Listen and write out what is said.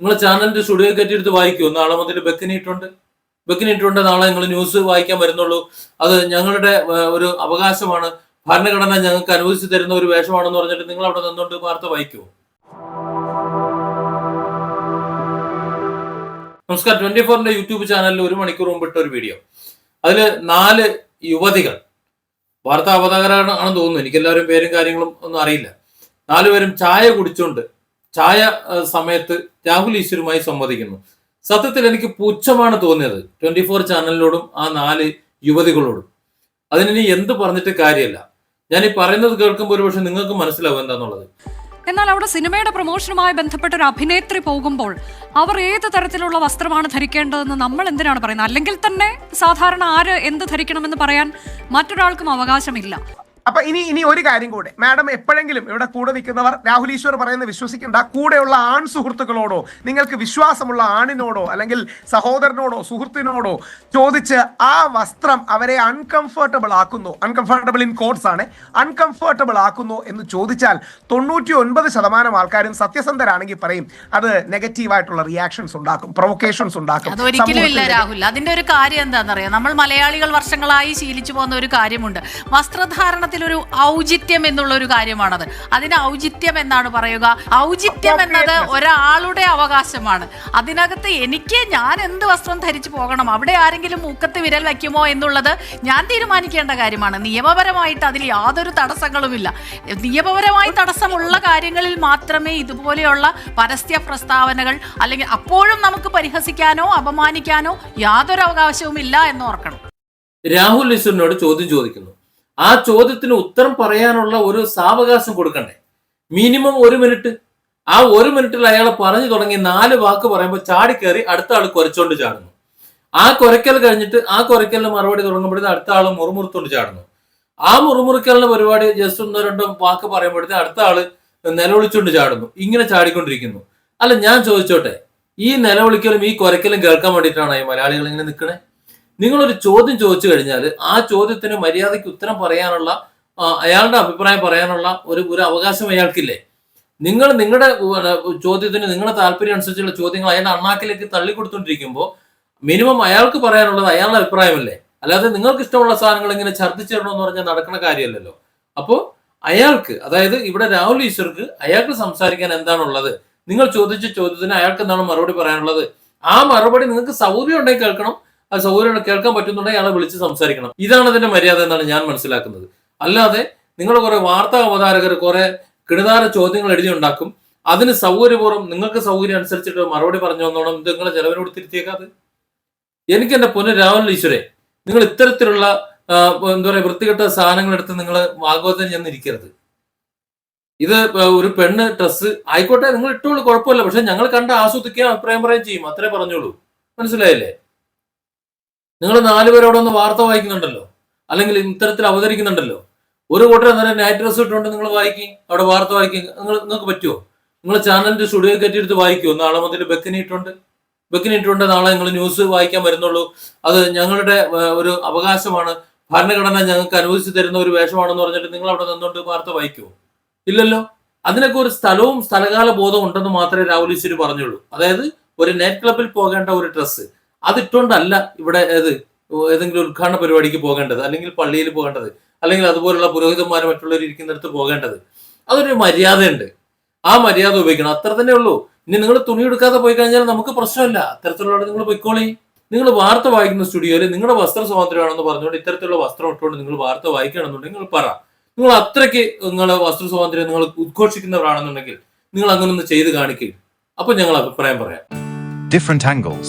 നിങ്ങൾ ചാനലിന്റെ സ്റ്റുഡിയോ കയറ്റിയെടുത്ത് വായിക്കൂ നാളെ മുതൽ ബെക്കിനിട്ടുണ്ട് ബെക്കിനിട്ടുണ്ട് നാളെ നിങ്ങൾ ന്യൂസ് വായിക്കാൻ വരുന്നുള്ളൂ. അത് ഞങ്ങളുടെ ഒരു അവകാശമാണ്. ഭരണഘടന ഞങ്ങൾക്ക് അനുവദിച്ചു തരുന്ന ഒരു വേഷമാണെന്ന് പറഞ്ഞിട്ട് നിങ്ങൾ അവിടെ നിന്നുകൊണ്ട് വാർത്ത വായിക്കുമോ നമസ്കാരം. ട്വന്റി ഫോറിന്റെ യൂട്യൂബ് ചാനലിൽ ഒരു മണിക്കൂർ മുമ്പ് ഇട്ട ഒരു വീഡിയോ. അതിൽ നാല് യുവതികൾ. വാർത്താ അവതാരകരാണെന്ന് തോന്നുന്നു. എനിക്ക് എല്ലാവരും പേരും കാര്യങ്ങളും ഒന്നും അറിയില്ല. നാലുപേരും ചായ കുടിച്ചുകൊണ്ട് ചായ സമയത്ത് രാഹുൽ ഈശ്വരുമായി സംവദിക്കുന്നു. സത്യത്തിൽ എനിക്ക് പുച്ഛമാണ് തോന്നിയത് ട്വന്റി ഫോർ ചാനലിനോടും ആ നാല് യുവതികളോടും. അതിനി എന്ത് പറഞ്ഞിട്ട് കാര്യമല്ല. ഞാൻ ഈ പറയുന്നത് കേൾക്കുമ്പോൾ ഒരുപക്ഷെ നിങ്ങൾക്ക് മനസ്സിലാവും എന്താന്നുള്ളത്. എന്നാൽ അവിടെ സിനിമയുടെ പ്രൊമോഷനുമായി ബന്ധപ്പെട്ട ഒരു അഭിനേത്രി പോകുമ്പോൾ അവർ ഏത് തരത്തിലുള്ള വസ്ത്രമാണ് ധരിക്കേണ്ടതെന്ന് നമ്മൾ എന്തിനാണ് പറയുന്നത്? അല്ലെങ്കിൽ തന്നെ സാധാരണ ആര് എന്ത് ധരിക്കണമെന്ന് പറയാൻ മറ്റൊരാൾക്കും അവകാശമില്ല. അപ്പൊ ഇനി ഇനി ഒരു കാര്യം കൂടെ. മാഡം എപ്പോഴെങ്കിലും ഇവിടെ കൂടെ നിൽക്കുന്നവർ രാഹുൽ ഈശ്വർ പറയുന്നത് വിശ്വസിക്കേണ്ട. കൂടെയുള്ള ആൺ സുഹൃത്തുക്കളോടോ നിങ്ങൾക്ക് വിശ്വാസമുള്ള ആണിനോടോ അല്ലെങ്കിൽ സഹോദരനോടോ സുഹൃത്തിനോടോ ചോദിച്ച് ആ വസ്ത്രം അവരെ അൺകംഫർട്ടബിൾ ആക്കുന്നു. അൺകംഫർട്ടബിൾ ഇൻ കോഡ്സ് ആണ്. അൺകംഫർട്ടബിൾ ആക്കുന്നു എന്ന് ചോദിച്ചാൽ തൊണ്ണൂറ്റി ഒൻപത് ശതമാനം ആൾക്കാരും സത്യസന്ധരാണെങ്കിൽ പറയും അത് നെഗറ്റീവ് ആയിട്ടുള്ള റിയാക്ഷൻസ് ഉണ്ടാക്കും പ്രൊവക്കേഷൻസ് ഉണ്ടാക്കും അതൊരിക്കലും ഇല്ല രാഹുൽ. അതിന്റെ ഒരു കാര്യം എന്താണെന്നറിയാം? നമ്മൾ മലയാളികൾ വർഷങ്ങളായി ശീലിച്ചു പോകുന്ന ഒരു കാര്യമുണ്ട്. വസ്ത്രധാരണത്തിൽ ഒരു ഔചിത്യം എന്നുള്ള ഒരു കാര്യമാണത്. അതിന് ഔചിത്യം എന്നാണ് പറയുക. ഔചിത്യം എന്നത് ഒരാളുടെ അവകാശമാണ്. അതിനകത്ത് എനിക്ക് ഞാൻ എന്ത് വസ്ത്രം ധരിച്ചു പോകണം അവിടെ ആരെങ്കിലും മൂക്കത്ത് വിരൽ വയ്ക്കുമോ എന്നുള്ളത് ഞാൻ തീരുമാനിക്കേണ്ട കാര്യമാണ്. നിയമപരമായിട്ട് അതിൽ യാതൊരു തടസ്സങ്ങളുമില്ല. നിയമപരമായി തടസ്സമുള്ള കാര്യങ്ങളിൽ മാത്രമേ ഇതുപോലെയുള്ള പരസ്യ പ്രസ്താവനകൾ അല്ലെങ്കിൽ അപ്പോഴും നമുക്ക് പരിഹസിക്കാനോ അപമാനിക്കാനോ യാതൊരു അവകാശവും ഇല്ല എന്ന് ഓർക്കണം. രാഹുൽ ഈശ്വരനോട് ചോദ്യം ചോദിക്കുന്നു. ആ ചോദ്യത്തിന് ഉത്തരം പറയാനുള്ള ഒരു സാവകാശം കൊടുക്കണ്ടേ? മിനിമം ഒരു മിനിറ്റ്. ആ ഒരു മിനിറ്റിൽ അയാൾ പറഞ്ഞു തുടങ്ങി നാല് വാക്ക് പറയുമ്പോൾ ചാടി ചാടിക്കയറി അടുത്ത ആൾ കുരച്ചോണ്ട് ചാടുന്നു. ആ കുരയ്ക്കൽ കഴിഞ്ഞിട്ട് ആ കുരയ്ക്കലിന് മറുപടി തുടങ്ങുമ്പോഴത്തേക്ക് അടുത്ത ആൾ മുറുമുറുത്തോണ്ട് ചാടുന്നു. ആ മുറുമുറുക്കലിന്റെ പരിപാടി ജസ്റ്റ് ഒന്നോ രണ്ടോ വാക്ക് പറയുമ്പോഴത്തേക്ക് അടുത്ത ആൾ നിലവിളിച്ചുകൊണ്ട് ചാടുന്നു. ഇങ്ങനെ ചാടിക്കൊണ്ടിരിക്കുന്നു. അല്ല ഞാൻ ചോദിച്ചോട്ടെ ഈ നിലവിളിക്കലും ഈ കുരയ്ക്കലും കേൾക്കാൻ വേണ്ടിയിട്ടാണ് ഈ മലയാളികൾ ഇങ്ങനെ നിൽക്കണേ? നിങ്ങളൊരു ചോദ്യം ചോദിച്ചു കഴിഞ്ഞാൽ ആ ചോദ്യത്തിന് മര്യാദയ്ക്ക് ഉത്തരം പറയാനുള്ള അയാളുടെ അഭിപ്രായം പറയാനുള്ള ഒരു ഒരു അവകാശം അയാൾക്കില്ലേ? നിങ്ങൾ നിങ്ങളുടെ ചോദ്യത്തിന് നിങ്ങളുടെ താല്പര്യം അനുസരിച്ചുള്ള ചോദ്യങ്ങൾ അയാളുടെ അണ്ണാക്കിലേക്ക് തള്ളിക്കൊടുത്തോണ്ടിരിക്കുമ്പോൾ മിനിമം അയാൾക്ക് പറയാനുള്ളത് അയാളുടെ അഭിപ്രായമല്ലേ? അല്ലാതെ നിങ്ങൾക്ക് ഇഷ്ടമുള്ള സാധനങ്ങൾ ഇങ്ങനെ ഛർദ്ദിച്ചിടണമെന്ന് പറഞ്ഞാൽ നടക്കുന്ന കാര്യമല്ലല്ലോ. അപ്പോൾ അയാൾക്ക് അതായത് ഇവിടെ രാഹുൽ ഈശ്വർക്ക് അയാൾക്ക് സംസാരിക്കാൻ എന്താണുള്ളത്? നിങ്ങൾ ചോദിച്ച ചോദ്യത്തിന് അയാൾക്ക് എന്താണ് മറുപടി പറയാനുള്ളത്? ആ മറുപടി നിങ്ങൾക്ക് സൗകര്യം ഉണ്ടെങ്കിൽ കേൾക്കണം. ആ സൗകര്യം കേൾക്കാൻ പറ്റുന്നുണ്ടെങ്കിൽ അയാളെ വിളിച്ച് സംസാരിക്കണം. ഇതാണ് അതിന്റെ മര്യാദ എന്നാണ് ഞാൻ മനസ്സിലാക്കുന്നത്. അല്ലാതെ നിങ്ങൾ കുറെ വാർത്താ അവതാരകർ കുറെ കിടുതാര ചോദ്യങ്ങൾ എഴുതി ഉണ്ടാക്കും അതിന് സൗകര്യപൂർവം നിങ്ങൾക്ക് സൗകര്യം അനുസരിച്ചിട്ട് മറുപടി പറഞ്ഞു വന്നോണം ഇത് നിങ്ങളെ ചെലവിനോട് തിരുത്തിയേക്കാത് എനിക്ക് എന്റെ പൊന്നു രാഹുൽ ഈശ്വരെ നിങ്ങൾ ഇത്തരത്തിലുള്ള എന്താ പറയുക വൃത്തികെട്ട സാധനങ്ങൾ എടുത്ത് നിങ്ങൾ വാഗ്വാദം ചെന്നിരിക്കരുത് ഇത് ഒരു പെണ്ണ് ഡ്രസ്സ് ആയിക്കോട്ടെ നിങ്ങൾ ഇട്ടോളൂ കുഴപ്പമില്ല. പക്ഷെ ഞങ്ങൾ കണ്ട് ആസ്വദിക്കുകയും അഭിപ്രായം പറയുകയും ചെയ്യും. അത്രേ പറഞ്ഞോളൂ. മനസ്സിലായില്ലേ? നിങ്ങൾ നാലുപേരോടെ ഒന്ന് വാർത്ത വായിക്കുന്നുണ്ടല്ലോ. അല്ലെങ്കിൽ ഇത്തരത്തിൽ അവതരിക്കുന്നുണ്ടല്ലോ. ഒരു കൂട്ടർ അന്നേരം നൈറ്റ് ഡ്രസ് ഇട്ടുകൊണ്ട് നിങ്ങൾ വായിക്കി അവിടെ വാർത്ത വായിക്കും. നിങ്ങൾ നിങ്ങൾക്ക് പറ്റുമോ നിങ്ങൾ ചാനലിന്റെ സ്റ്റുഡിയോ കയറ്റിയെടുത്ത് വായിക്കുമോ നാളെ മുതൽ ബെക്കിനി ഇട്ടുണ്ട്. ബെക്കിനി ഇട്ടുണ്ട് നാളെ നിങ്ങൾ ന്യൂസ് വായിക്കാൻ വരുന്നുള്ളൂ. അത് ഞങ്ങളുടെ ഒരു അവകാശമാണ്. ഭരണഘടന ഞങ്ങൾക്ക് അനുവദിച്ചു തരുന്ന ഒരു വേഷമാണെന്ന് പറഞ്ഞിട്ട് നിങ്ങൾ അവിടെ നിന്നുകൊണ്ട് വാർത്ത വായിക്കുമോ ഇല്ലല്ലോ. അതിനൊക്കെ ഒരു സ്ഥലവും സ്ഥലകാല ബോധവും ഉണ്ടെന്ന് മാത്രമേ രാഹുൽ ഈശ്വരി പറഞ്ഞുള്ളൂ. അതായത് ഒരു നൈറ്റ് ക്ലബിൽ പോകേണ്ട ഒരു ഡ്രസ്സ് അതിട്ടുകൊണ്ടല്ല ഇവിടെ ഏത് ഏതെങ്കിലും ഉദ്ഘാടന പരിപാടിക്ക് പോകേണ്ടത് അല്ലെങ്കിൽ പള്ളിയിൽ പോകേണ്ടത് അല്ലെങ്കിൽ അതുപോലുള്ള പുരോഹിതന്മാർ മറ്റുള്ളവർ ഇരിക്കുന്നിടത്ത് പോകേണ്ടത്. അതൊരു മര്യാദയുണ്ട്. ആ മര്യാദ ഉപയോഗിക്കണം. അത്ര തന്നെ ഉള്ളൂ. ഇനി നിങ്ങൾ തുണി എടുക്കാതെ പോയി കഴിഞ്ഞാൽ നമുക്ക് പ്രശ്നമില്ല. അത്തരത്തിലുള്ള നിങ്ങൾ പൊയ്ക്കോളി. നിങ്ങൾ വാർത്ത വായിക്കുന്ന സ്റ്റുഡിയോയിൽ നിങ്ങളുടെ വസ്ത്ര സ്വാതന്ത്ര്യമാണെന്ന് പറഞ്ഞുകൊണ്ട് ഇത്തരത്തിലുള്ള വസ്ത്രം ഇട്ടുകൊണ്ട് നിങ്ങൾ വാർത്ത വായിക്കുകയാണെന്നുണ്ടെങ്കിൽ നിങ്ങൾ പറ. നിങ്ങൾ അത്രയ്ക്ക് നിങ്ങളുടെ വസ്ത്ര സ്വാതന്ത്ര്യം നിങ്ങൾ ഉദ്ഘോഷിക്കുന്നവരാണെന്നുണ്ടെങ്കിൽ നിങ്ങൾ അങ്ങനെ ഒന്ന് ചെയ്ത് കാണിക്കുക അപ്പൊ ഞങ്ങൾ അഭിപ്രായം പറയാം. Different angles.